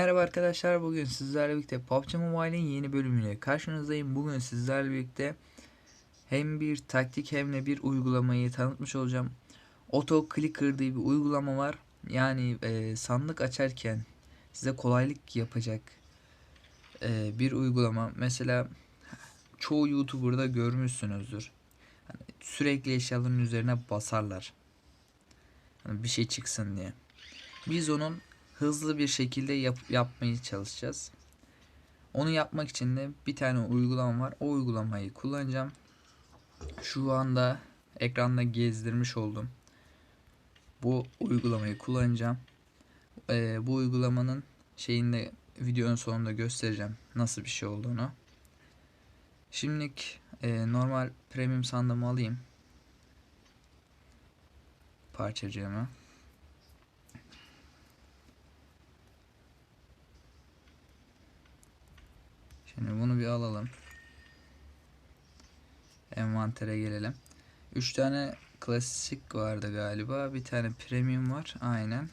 Merhaba arkadaşlar bugün sizlerle birlikte PUBG Mobile'in yeni bölümüyle karşınızdayım. Bugün sizlerle birlikte hem bir taktik hem de bir uygulamayı tanıtmış olacağım. Auto Clicker diye bir uygulama var. Yani e, sandık açarken size kolaylık yapacak e, bir uygulama. Mesela çoğu YouTuber'da görmüşsünüzdür. Hani sürekli eşyaların üzerine basarlar. Hani bir şey çıksın diye. Biz onun hızlı bir şekilde yap, yapmaya çalışacağız. Onu yapmak için de bir tane uygulama var. O uygulamayı kullanacağım. Şu anda ekranda gezdirmiş oldum. Bu uygulamayı kullanacağım. Ee, bu uygulamanın şeyinde videonun sonunda göstereceğim nasıl bir şey olduğunu. Şimdilik e, normal premium sandığımı alayım. Parçacığımı. Şimdi bunu bir alalım. Envantere gelelim. 3 tane klasik vardı galiba. Bir tane premium var. Aynen.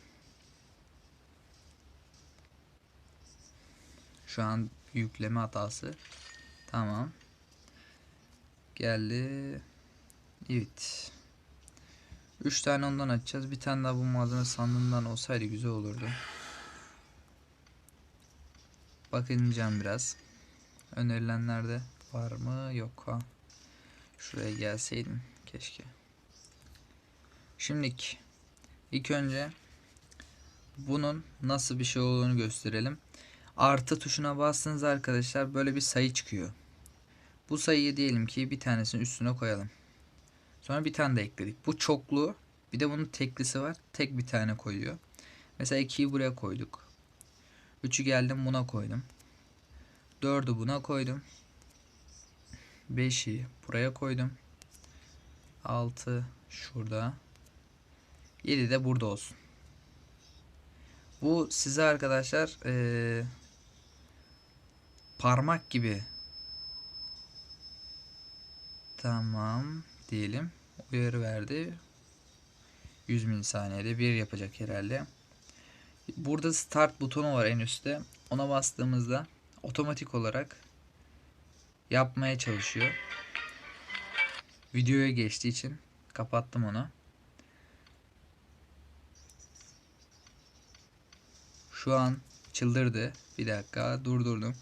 Şu an yükleme hatası. Tamam. Geldi. Evet. 3 tane ondan açacağız. Bir tane daha bu malzeme sandığından olsaydı güzel olurdu. Bakınacağım biraz. Önerilenlerde var mı? Yok ha. Şuraya gelseydim keşke. Şimdilik ilk önce bunun nasıl bir şey olduğunu gösterelim. Artı tuşuna bastığınız arkadaşlar böyle bir sayı çıkıyor. Bu sayıyı diyelim ki bir tanesinin üstüne koyalım. Sonra bir tane de ekledik. Bu çoklu. Bir de bunun teklisi var. Tek bir tane koyuyor. Mesela 2'yi buraya koyduk. 3'ü geldim buna koydum. 4'ü buna koydum. 5'i buraya koydum. 6 şurada. 7 de burada olsun. Bu size arkadaşlar ee, parmak gibi tamam diyelim. Uyarı verdi. 100 milisaniyede bir yapacak herhalde. Burada start butonu var en üstte. Ona bastığımızda otomatik olarak yapmaya çalışıyor. Videoya geçtiği için kapattım onu. Şu an çıldırdı. Bir dakika durdurdum.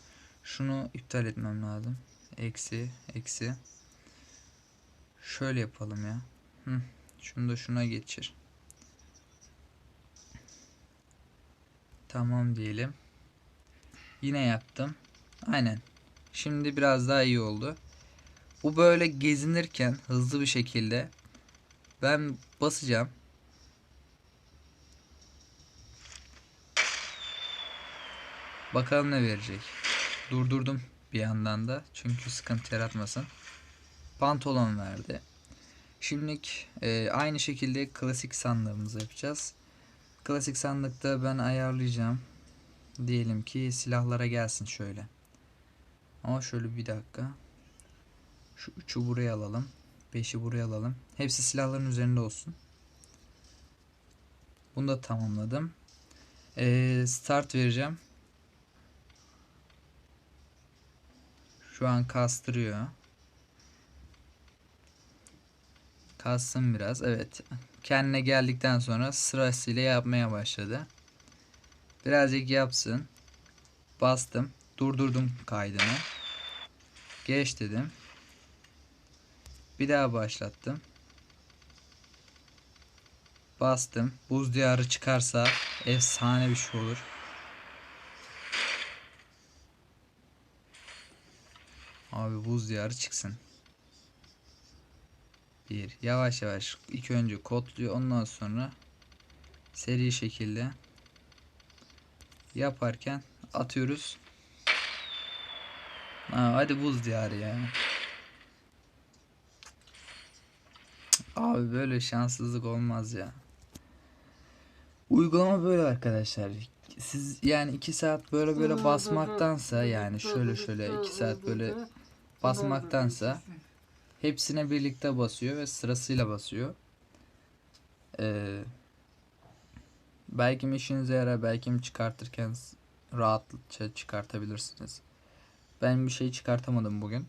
Şunu iptal etmem lazım. Eksi, eksi. Şöyle yapalım ya. Hı. Şunu da şuna geçir. Tamam diyelim. Yine yaptım. Aynen. Şimdi biraz daha iyi oldu. Bu böyle gezinirken hızlı bir şekilde ben basacağım. Bakalım ne verecek. Durdurdum bir yandan da. Çünkü sıkıntı yaratmasın. Pantolon verdi. Şimdilik e, aynı şekilde klasik sandığımızı yapacağız. Klasik sandıkta ben ayarlayacağım. Diyelim ki silahlara gelsin şöyle. Ama şöyle bir dakika. Şu 3'ü buraya alalım. 5'i buraya alalım. Hepsi silahların üzerinde olsun. Bunu da tamamladım. Ee, start vereceğim. Şu an kastırıyor. Kassın biraz. Evet. Kendine geldikten sonra sırasıyla yapmaya başladı. Birazcık yapsın. Bastım. Durdurdum kaydını. Geç dedim. Bir daha başlattım. Bastım. Buz diyarı çıkarsa efsane bir şey olur. Abi buz diyarı çıksın. Bir. Yavaş yavaş ilk önce kodluyor ondan sonra seri şekilde yaparken atıyoruz. Ha, hadi buz diyarı ya. Abi böyle şanssızlık olmaz ya. Uygulama böyle arkadaşlar. Siz yani 2 saat böyle böyle basmaktansa yani şöyle şöyle 2 saat böyle basmaktansa hepsine birlikte basıyor ve sırasıyla basıyor. Ee, belki mi işinize yarar belki mi çıkartırken rahatça çıkartabilirsiniz. Ben bir şey çıkartamadım bugün.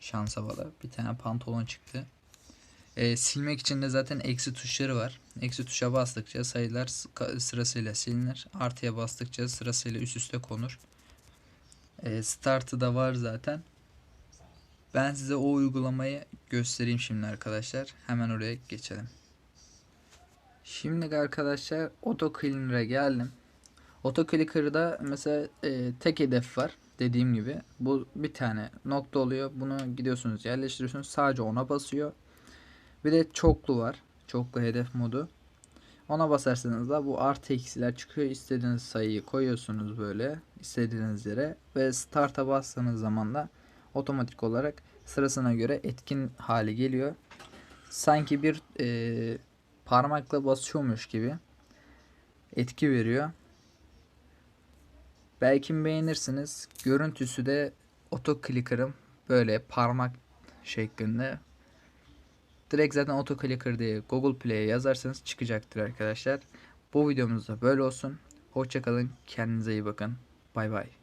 Şansa bağlı. Bir tane pantolon çıktı. Ee, silmek için de zaten eksi tuşları var. Eksi tuşa bastıkça sayılar sı- sırasıyla silinir. Artıya bastıkça sırasıyla üst üste konur. Ee, startı da var zaten. Ben size o uygulamayı göstereyim şimdi arkadaşlar. Hemen oraya geçelim. Şimdi arkadaşlar Auto geldim. Auto mesela e, tek hedef var. Dediğim gibi bu bir tane nokta oluyor. Bunu gidiyorsunuz yerleştiriyorsunuz. Sadece ona basıyor. Bir de çoklu var. Çoklu hedef modu. Ona basarsanız da bu artı eksiler çıkıyor. İstediğiniz sayıyı koyuyorsunuz böyle istediğiniz yere ve start'a bastığınız zaman da otomatik olarak sırasına göre etkin hale geliyor. Sanki bir e, parmakla basıyormuş gibi etki veriyor. Belki beğenirsiniz. Görüntüsü de auto clicker'ım böyle parmak şeklinde. Direkt zaten auto clicker diye Google Play'e yazarsanız çıkacaktır arkadaşlar. Bu videomuz da böyle olsun. Hoşçakalın. Kendinize iyi bakın. Bay bay.